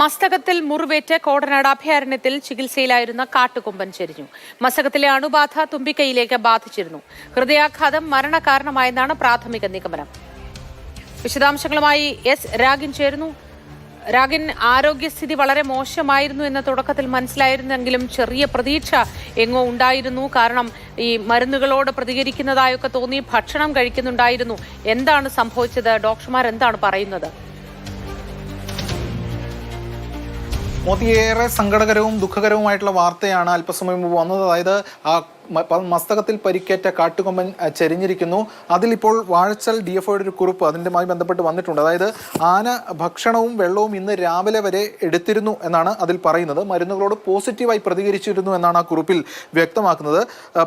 മസ്തകത്തിൽ മുറിവേറ്റ് കോടനാട് അഭയാരണ്യത്തിൽ ചികിത്സയിലായിരുന്ന കാട്ടുകൊമ്പൻ ചെരിഞ്ഞു. മസ്തകത്തിലെ അണുബാധ തുമ്പിക്കൈയിലേക്ക് ബാധിച്ചിരുന്നു. ഹൃദയാഘാതം മരണകാരണമായെന്നാണ് പ്രാഥമിക നിഗമനം. വിശദാംശങ്ങളുമായി എസ് രാഗിൻ ചേരുന്നു. രാഗിൻ ആരോഗ്യസ്ഥിതി വളരെ മോശമായിരുന്നു എന്ന തുടക്കത്തിൽ മനസ്സിലായിരുന്നെങ്കിലും ചെറിയ പ്രതീക്ഷ എങ്ങോ ഉണ്ടായിരുന്നു. കാരണം ഈ മരുന്നുകളോട് പ്രതികരിക്കുന്നതായൊക്കെ തോന്നി ഭക്ഷണം കഴിക്കുന്നുണ്ടായിരുന്നു. എന്താണ് സംഭവിച്ചത്? ഡോക്ടർമാർ എന്താണ് പറയുന്നത്? മോദി ഏറെ സങ്കടകരവും ദുഃഖകരവുമായിട്ടുള്ള വാർത്തയാണ് അല്പസമയം മുമ്പ് വന്നത്. അതായത് മസ്തകത്തിൽ പരിക്കേറ്റ കാട്ടുകൊമ്പൻ ചെരിഞ്ഞിരിക്കുന്നു. അതിലിപ്പോൾ വാഴച്ചൽ ഡി എഫ് ഒരു കുറിപ്പ് അതിന്റെമായി ബന്ധപ്പെട്ട് വന്നിട്ടുണ്ട്. അതായത് ആന ഭക്ഷണവും വെള്ളവും ഇന്ന് രാവിലെ വരെ എടുത്തിരുന്നു എന്നാണ് അതിൽ പറയുന്നത്. മരുന്നുകളോട് പോസിറ്റീവായി പ്രതികരിച്ചിരുന്നു എന്നാണ് ആ കുറിപ്പിൽ വ്യക്തമാക്കുന്നത്.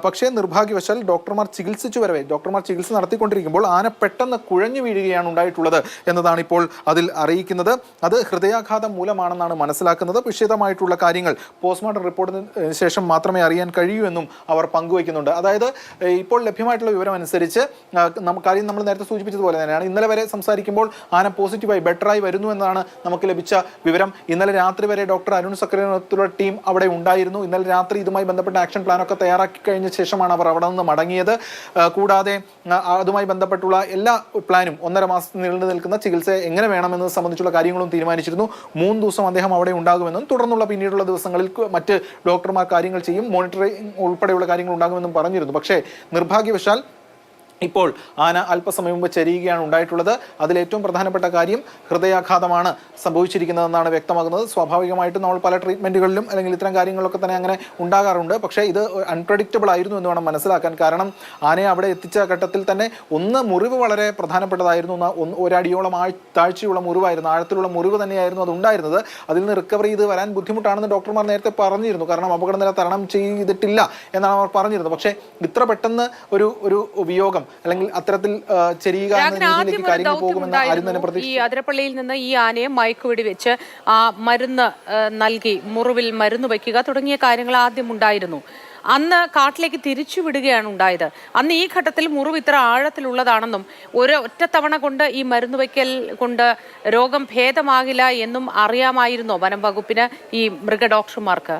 പക്ഷേ നിർഭാഗ്യവശാൽ ഡോക്ടർമാർ ചികിത്സിച്ചു വരവേ. ഡോക്ടർമാർ ചികിത്സ നടത്തിക്കൊണ്ടിരിക്കുമ്പോൾ ആന പെട്ടെന്ന് കുഴഞ്ഞു വീഴുകയാണ് ഉണ്ടായിട്ടുള്ളത് എന്നതാണ് ഇപ്പോൾ അതിൽ അറിയിക്കുന്നത്. അത് ഹൃദയാഘാതം മൂലമാണെന്നാണ് മനസ്സിലാക്കുന്നത്. വിശദമായിട്ടുള്ള കാര്യങ്ങൾ പോസ്റ്റ്മോർട്ടം റിപ്പോർട്ടിന് ശേഷം മാത്രമേ അറിയാൻ കഴിയൂ എന്നും അവർ പങ്കുവയ്ക്കുന്നുണ്ട്. അതായത് ഇപ്പോൾ ലഭ്യമായിട്ടുള്ള വിവരം അനുസരിച്ച് കാര്യം നമ്മൾ നേരത്തെ സൂചിപ്പിച്ചതുപോലെ തന്നെയാണ്. ഇന്നലെ വരെ സംസാരിക്കുമ്പോൾ ആന പോസിറ്റീവായി ബെറ്ററായി വരുന്നു എന്നാണ് നമുക്ക് ലഭിച്ച വിവരം. ഇന്നലെ രാത്രി വരെ ഡോക്ടർ അരുൺ സക്രേനത്തുള്ള ടീം അവിടെ ഉണ്ടായിരുന്നു. ഇന്നലെ രാത്രി ഇതുമായി ബന്ധപ്പെട്ട ആക്ഷൻ പ്ലാനൊക്കെ തയ്യാറാക്കി കഴിഞ്ഞ ശേഷമാണ് അവർ അവിടെ നിന്ന് മടങ്ങിയത്. കൂടാതെ അതുമായി ബന്ധപ്പെട്ടുള്ള എല്ലാ പ്ലാനും ഒന്നര മാസം നീണ്ടു നിൽക്കുന്ന ചികിത്സ എങ്ങനെ വേണമെന്നത് സംബന്ധിച്ചുള്ള കാര്യങ്ങളും തീരുമാനിച്ചിരുന്നു. മൂന്ന് ദിവസം അദ്ദേഹം അവിടെ ഉണ്ടാകുമെന്നും തുടർന്നുള്ള പിന്നീടുള്ള ദിവസങ്ങളിൽ മറ്റ് ഡോക്ടർമാർ കാര്യങ്ങൾ ചെയ്യും മോണിറ്ററിംഗ് ഉൾപ്പെടെയുള്ള കാര്യങ്ങൾ ഉണ്ടാകുമെന്നും പറഞ്ഞിരുന്നു. പക്ഷേ നിർഭാഗ്യവശാൽ ഇപ്പോൾ ആന അല്പസമയം മുമ്പ് ചരിയുകയാണ് ഉണ്ടായിട്ടുള്ളത്. അതിലേറ്റവും പ്രധാനപ്പെട്ട കാര്യം ഹൃദയാഘാതമാണ് സംഭവിച്ചിരിക്കുന്നതെന്നാണ് വ്യക്തമാകുന്നത്. സ്വാഭാവികമായിട്ടും നമ്മൾ പല ട്രീറ്റ്മെന്റുകളിലും അല്ലെങ്കിൽ ഇത്തരം കാര്യങ്ങളൊക്കെ തന്നെ അങ്ങനെ ഉണ്ടാകാറുണ്ട്. പക്ഷേ ഇത് അൺപ്രഡിക്റ്റബിൾ ആയിരുന്നു എന്ന് വേണം മനസ്സിലാക്കാൻ. കാരണം ആനയെ അവിടെ എത്തിച്ച ഘട്ടത്തിൽ തന്നെ ഒന്ന് മുറിവ് വളരെ പ്രധാനപ്പെട്ടതായിരുന്നു. ഒരടിയോളം ആഴ് താഴ്ചയുള്ള മുറിവായിരുന്നു. ആഴത്തിലുള്ള മുറിവ് തന്നെയായിരുന്നു അത് ഉണ്ടായിരുന്നത്. അതിൽ നിന്ന് റിക്കവറി ചെയ്ത് വരാൻ ബുദ്ധിമുട്ടാണെന്ന് ഡോക്ടർമാർ നേരത്തെ പറഞ്ഞിരുന്നു. കാരണം അപകടനില തരണം ചെയ്തിട്ടില്ല എന്നാണ് അവർ പറഞ്ഞിരുന്നത്. പക്ഷേ ഇത്ര പെട്ടെന്ന് ഒരു ഒരു വിയോഗം അല്ലെങ്കിൽ അത്തരത്തിൽ ആ, ചെരിയുക എന്ന രീതിയിലേക്ക് കാര്യങ്ങൾ പോകുമെന്ന് ആരും തന്നെ പ്രതീക്ഷ ഈ അതിരപ്പള്ളിയിൽ നിന്ന് ഈ ആനയെ മയക്കുവെടി വെച്ച് ആ മരുന്ന് നൽകി മുറിവിൽ മരുന്ന് വയ്ക്കുക തുടങ്ങിയ കാര്യങ്ങൾ ആദ്യം ഉണ്ടായിരുന്നു. അന്ന് കാട്ടിലേക്ക് തിരിച്ചു വിടുകയാണ് ഉണ്ടായത്. അന്ന് ഈ ഘട്ടത്തിൽ മുറിവ് ഇത്ര ആഴത്തിലുള്ളതാണെന്നും ഒരു ഒറ്റത്തവണ കൊണ്ട് ഈ മരുന്ന് വയ്ക്കൽ കൊണ്ട് രോഗം ഭേദമാകില്ല എന്നും അറിയാമായിരുന്നോ വനം വകുപ്പിന് ഈ മൃഗ ഡോക്ടർമാർക്ക്.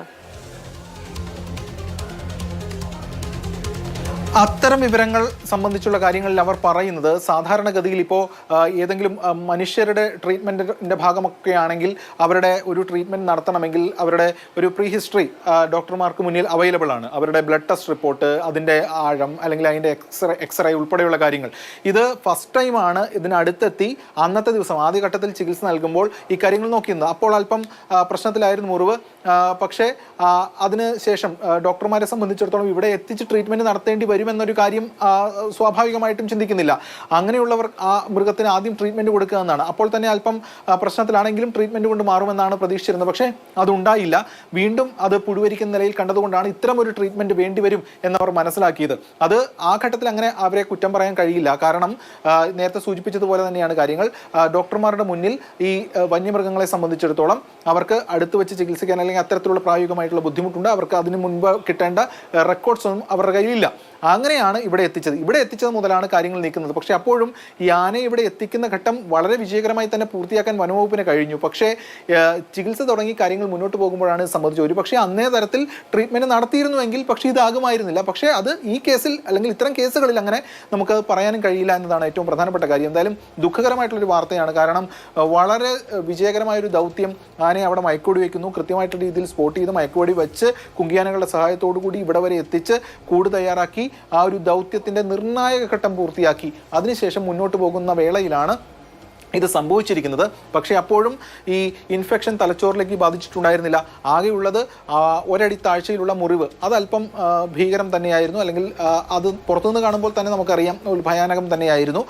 അത്തരം വിവരങ്ങൾ സംബന്ധിച്ചുള്ള കാര്യങ്ങളിൽ അവർ പറയുന്നത് സാധാരണഗതിയിൽ ഇപ്പോൾ ഏതെങ്കിലും മനുഷ്യരുടെ ട്രീറ്റ്മെന്റിന്റെ ഭാഗമൊക്കെ ആണെങ്കിൽ അവരുടെ ഒരു ട്രീറ്റ്മെന്റ് നടത്തണമെങ്കിൽ അവരുടെ ഒരു പ്രീ ഹിസ്റ്ററി ഡോക്ടർമാർക്ക് മുന്നിൽ അവൈലബിൾ ആണ്. അവരുടെ ബ്ലഡ് ടെസ്റ്റ് റിപ്പോർട്ട് അതിന്റെ ആഴം അല്ലെങ്കിൽ അതിന്റെ എക്സ്റേ എക്സ്റേ ഉൾപ്പെടെയുള്ള കാര്യങ്ങൾ. ഇത് ഫസ്റ്റ് ടൈമാണ് ഇതിനടുത്തെത്തി. അന്നത്തെ ദിവസം ആദ്യഘട്ടത്തിൽ ചികിത്സ നൽകുമ്പോൾ ഈ കാര്യങ്ങൾ നോക്കിയിരുന്നത് അപ്പോൾ അല്പം പ്രശ്നത്തിലായിരുന്നു മുറിവ്. പക്ഷേ ആ, അതിന് ശേഷം ഡോക്ടർമാരെ സംബന്ധിച്ചിടത്തോളം ഇവിടെ എത്തിച്ച് ട്രീറ്റ്മെന്റ് നടത്തേണ്ടി വരുമെന്നൊരു കാര്യം സ്വാഭാവികമായിട്ടും ചിന്തിക്കുന്നില്ല. അങ്ങനെയുള്ളവർ ആ മൃഗത്തിന് ആദ്യം ട്രീറ്റ്മെന്റ് കൊടുക്കുക എന്നാണ്. അപ്പോൾ തന്നെ അല്പം പ്രശ്നത്തിലാണെങ്കിലും ട്രീറ്റ്മെന്റ് കൊണ്ട് മാറുമെന്നാണ് പ്രതീക്ഷിച്ചിരുന്നത്. പക്ഷേ അതുണ്ടായില്ല. വീണ്ടും അത് പുഴുവരിക്കുന്ന നിലയിൽ കണ്ടതുകൊണ്ടാണ് ഇത്തരം ഒരു ട്രീറ്റ്മെന്റ് വേണ്ടിവരും എന്നവർ മനസ്സിലാക്കിയത്. അത് ആ ഘട്ടത്തിൽ അങ്ങനെ അവരെ കുറ്റം പറയാൻ കഴിയില്ല. കാരണം നേരത്തെ സൂചിപ്പിച്ചതുപോലെ തന്നെയാണ് കാര്യങ്ങൾ. ഡോക്ടർമാരുടെ മുന്നിൽ ഈ വന്യമൃഗങ്ങളെ സംബന്ധിച്ചിടത്തോളം അവർക്ക് അടുത്ത് വെച്ച് ചികിത്സിക്കാൻ അല്ലെങ്കിൽ അത്തരത്തിലുള്ള പ്രായോഗികമായിട്ടുള്ള ബുദ്ധിമുട്ടുണ്ട്. അവർക്ക് അതിന് മുൻപ് കിട്ടേണ്ട റെക്കോർഡ്സ് ഒന്നും അവരുടെ കയ്യിലില്ല. അങ്ങനെയാണ് ഇവിടെ എത്തിച്ചത്. ഇവിടെ എത്തിച്ചത് മുതലാണ് കാര്യങ്ങൾ നീക്കുന്നത്. പക്ഷേ അപ്പോഴും ഈ ആനയെ ഇവിടെ എത്തിക്കുന്ന ഘട്ടം വളരെ വിജയകരമായി തന്നെ പൂർത്തിയാക്കാൻ വനവകുപ്പിന് കഴിഞ്ഞു. പക്ഷേ ചികിത്സ തുടങ്ങി കാര്യങ്ങൾ മുന്നോട്ട് പോകുമ്പോഴാണ് സംബന്ധിച്ചത് ഒരു പക്ഷേ അന്നേ തരത്തിൽ ട്രീറ്റ്മെന്റ് നടത്തിയിരുന്നുവെങ്കിൽ പക്ഷേ ഇതാകുമായിരുന്നില്ല. പക്ഷേ അത് ഈ കേസിൽ അല്ലെങ്കിൽ ഇത്തരം കേസുകളിൽ അങ്ങനെ നമുക്ക് പറയാനും കഴിയില്ല എന്നതാണ് ഏറ്റവും പ്രധാനപ്പെട്ട കാര്യം. എന്തായാലും ദുഃഖകരമായിട്ടുള്ളൊരു വാർത്തയാണ്. കാരണം വളരെ വിജയകരമായൊരു ദൗത്യം ആനയെ അവിടെ മയക്കൂടി വയ്ക്കുന്നു. കൃത്യമായിട്ടുള്ള രീതിയിൽ സ്പോട്ട് ചെയ്ത് മയക്കുവടി വെച്ച് കുങ്കിയാനകളുടെ സഹായത്തോടു കൂടി ഇവിടെ വരെ എത്തിച്ച് കൂട് തയ്യാറാക്കി ആ ഒരു ദൗത്യത്തിന്റെ നിർണായക ഘട്ടം പൂർത്തിയാക്കി. അതിനുശേഷം മുന്നോട്ട് പോകുന്ന വേളയിലാണ് ഇത് സംഭവിച്ചിരിക്കുന്നത്. പക്ഷേ അപ്പോഴും ഈ ഇൻഫെക്ഷൻ തലച്ചോറിലേക്ക് ബാധിച്ചിട്ടുണ്ടായിരുന്നില്ല. ആകെയുള്ളത് ഒരടി താഴ്ചയിലുള്ള മുറിവ്. അതല്പം ഭീകരം തന്നെയായിരുന്നു. അല്ലെങ്കിൽ അത് പുറത്തുനിന്ന് കാണുമ്പോൾ തന്നെ നമുക്കറിയാം ഒരു ഭയാനകം തന്നെയായിരുന്നു.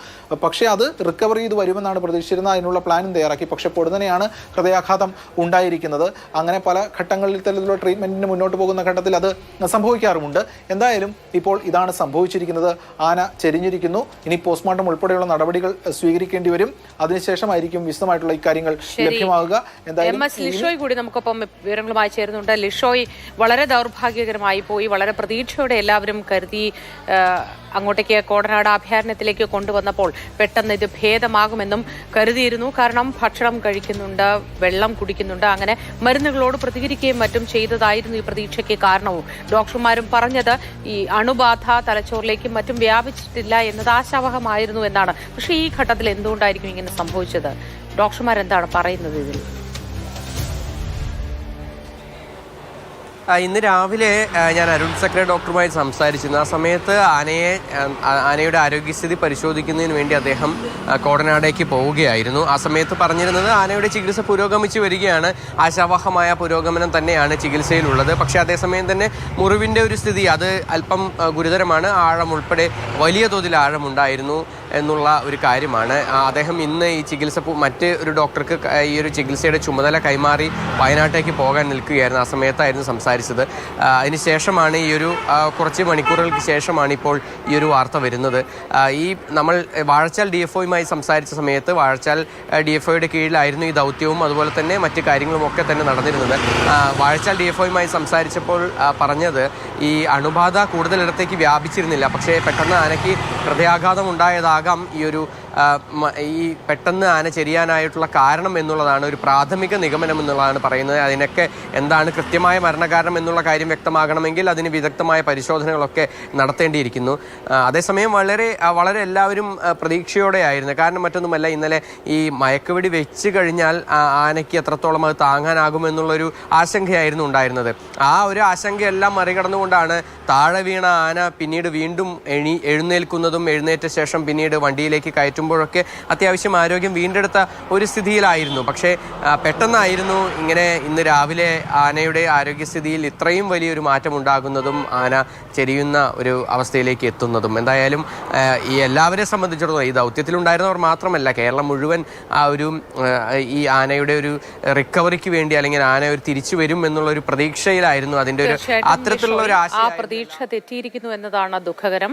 പക്ഷേ അത് റിക്കവർ ചെയ്ത് വരുമെന്നാണ് പ്രതീക്ഷിച്ചിരുന്നത്. അതിനുള്ള പ്ലാനും തയ്യാറാക്കി. പക്ഷേ പൊടുന്നനെയാണ് ഹൃദയാഘാതം ഉണ്ടായിരിക്കുന്നത്. അങ്ങനെ പല ഘട്ടങ്ങളിൽ തരത്തിലുള്ള ട്രീറ്റ്മെന്റിന് മുന്നോട്ട് പോകുന്ന ഘട്ടത്തിൽ അത് സംഭവിക്കാറുമുണ്ട്. എന്തായാലും ഇപ്പോൾ ഇതാണ് സംഭവിച്ചിരിക്കുന്നത്. ആന ചെരിഞ്ഞിരിക്കുന്നു. ഇനി പോസ്റ്റ്മോർട്ടം ഉൾപ്പെടെയുള്ള നടപടികൾ സ്വീകരിക്കേണ്ടി വരും. അതിനുശേഷമായിരിക്കും വിശദമായിട്ടുള്ള ഇക്കാര്യങ്ങൾ എന്തായാലും എസ് ലിഷോയ് കൂടി നമുക്കൊപ്പം വിവരങ്ങളുമായി ചേരുന്നുണ്ട്. ലിഷോയ് വളരെ ദൗർഭാഗ്യകരമായി പോയി. വളരെ പ്രതീക്ഷയോടെ എല്ലാവരും കരുതി അങ്ങോട്ടേക്ക് കോടനാട് അഭയാരണ്യത്തിലേക്ക് കൊണ്ടുവന്നപ്പോൾ പെട്ടെന്ന് ഇത് ഭേദമാകുമെന്നും കരുതിയിരുന്നു. കാരണം ഭക്ഷണം കഴിക്കുന്നുണ്ട് വെള്ളം കുടിക്കുന്നുണ്ട്. അങ്ങനെ മരുന്നുകളോട് പ്രതികരിക്കുകയും മറ്റും ചെയ്തതായിരുന്നു ഈ പ്രതീക്ഷയ്ക്ക് കാരണവും. ഡോക്ടർമാരും പറഞ്ഞത് ഈ അണുബാധ തലച്ചോറിലേക്കും മറ്റും വ്യാപിച്ചിട്ടില്ല എന്നത് ആശാവഹമായിരുന്നു എന്നാണ്. പക്ഷേ ഈ ഘട്ടത്തിൽ എന്തുകൊണ്ടായിരിക്കും ഇങ്ങനെ സംഭവിച്ചത്? ഡോക്ടർമാരെന്താണ് പറയുന്നത് ഇതിൽ? ഇന്ന് രാവിലെ ഞാൻ അരുൺ സക്ര ഡോക്ടറുമായി സംസാരിച്ചിരുന്നു. ആ സമയത്ത് ആനയെ ആനയുടെ ആരോഗ്യസ്ഥിതി പരിശോധിക്കുന്നതിന് വേണ്ടി അദ്ദേഹം കോടനാടേക്ക് പോവുകയായിരുന്നു. ആ സമയത്ത് പറഞ്ഞിരുന്നത് ആനയുടെ ചികിത്സ പുരോഗമിച്ചു വരികയാണ്. ആശാവഹമായ പുരോഗമനം തന്നെയാണ് ചികിത്സയിലുള്ളത്. പക്ഷേ അതേസമയം തന്നെ മുറിവിന്റെ ഒരു സ്ഥിതി അത് അല്പം ഗുരുതരമാണ്. ആഴം ഉൾപ്പെടെ വലിയ തോതിൽ ആഴമുണ്ടായിരുന്നു എന്നുള്ള ഒരു കാര്യമാണ്. അദ്ദേഹം ഇന്ന് ഈ ചികിത്സ മറ്റ് ഒരു ഡോക്ടർക്ക് ഈ ഒരു ചികിത്സയുടെ ചുമതല കൈമാറി വയനാട്ടേക്ക് പോകാൻ നിൽക്കുകയായിരുന്നു. ആ സമയത്തായിരുന്നു സംസാരിച്ചത്. ആ, അതിനുശേഷമാണ് ഈ ഒരു കുറച്ച് മണിക്കൂറുകൾക്ക് ശേഷമാണ് ഇപ്പോൾ ഈ ഒരു വാർത്ത വരുന്നത്. ഈ നമ്മൾ വാഴച്ചാൽ ഡി എഫ് ഒയുമായി സംസാരിച്ച സമയത്ത് വാഴച്ചാൽ ഡി എഫ് ഒയുടെ കീഴിലായിരുന്നു ഈ ദൗത്യവും അതുപോലെ തന്നെ മറ്റ് കാര്യങ്ങളും ഒക്കെ തന്നെ നടന്നിരുന്നത്. വാഴച്ചാൽ ഡി എഫ് ഒയുമായി സംസാരിച്ചപ്പോൾ പറഞ്ഞത് ഈ അണുബാധ കൂടുതലിടത്തേക്ക് വ്യാപിച്ചിരുന്നില്ല. പക്ഷേ പെട്ടെന്ന് ആനയ്ക്ക് ഹൃദയാഘാതം ഉണ്ടായതാകാം ഈ ഒരു ഈ പെട്ടെന്ന് ആന ചെരിയാനായിട്ടുള്ള കാരണം എന്നുള്ളതാണ് ഒരു പ്രാഥമിക നിഗമനം എന്നുള്ളതാണ് പറയുന്നത്. അതിനൊക്കെ എന്താണ് കൃത്യമായ മരണകാരണം എന്നുള്ള കാര്യം വ്യക്തമാകണമെങ്കിൽ അതിന് വിദഗ്ധമായ പരിശോധനകളൊക്കെ നടത്തേണ്ടിയിരിക്കുന്നു. അതേസമയം വളരെ വളരെ എല്ലാവരും പ്രതീക്ഷയോടെ ആയിരുന്നു. കാരണം മറ്റൊന്നുമല്ല ഇന്നലെ ഈ മയക്കുവെടി വെച്ച് കഴിഞ്ഞാൽ ആനയ്ക്ക് എത്രത്തോളം അത് താങ്ങാനാകുമെന്നുള്ളൊരു ആശങ്കയായിരുന്നു ഉണ്ടായിരുന്നത്. ആ ഒരു ആശങ്കയെല്ലാം മറികടന്നുകൊണ്ടാണ് താഴെ വീണ ആന പിന്നീട് വീണ്ടും എണി എഴുന്നേൽക്കുന്നതും എഴുന്നേറ്റ ശേഷം പിന്നീട് വണ്ടിയിലേക്ക് കയറ്റുമ്പോഴൊക്കെ അത്യാവശ്യം ആരോഗ്യം വീണ്ടെടുത്ത ഒരു സ്ഥിതിയിലായിരുന്നു. പക്ഷേ പെട്ടെന്നായിരുന്നു ഇങ്ങനെ ഇന്ന് രാവിലെ ആനയുടെ ആരോഗ്യസ്ഥിതിയിൽ ഇത്രയും വലിയൊരു മാറ്റം ഉണ്ടാകുന്നതും ആന ചെരിയുന്ന ഒരു അവസ്ഥയിലേക്ക് എത്തുന്നതും. എന്തായാലും ഈ എല്ലാവരെ സംബന്ധിച്ചിടത്തോളം ഈ ദൗത്യത്തിലുണ്ടായിരുന്നവർ മാത്രമല്ല കേരളം മുഴുവൻ ആ ഒരു ഈ ആനയുടെ ഒരു റിക്കവറിക്ക് വേണ്ടി അല്ലെങ്കിൽ ആന ഒരു തിരിച്ചു വരും എന്നുള്ള ഒരു പ്രതീക്ഷയിലായിരുന്നു അതിന്റെ ഒരു അത്തരത്തിലുള്ള ഒരു ആ ആശയം പ്രതീക്ഷ തെറ്റിയിരിക്കുന്നു എന്നതാണ് ദുഃഖകരം.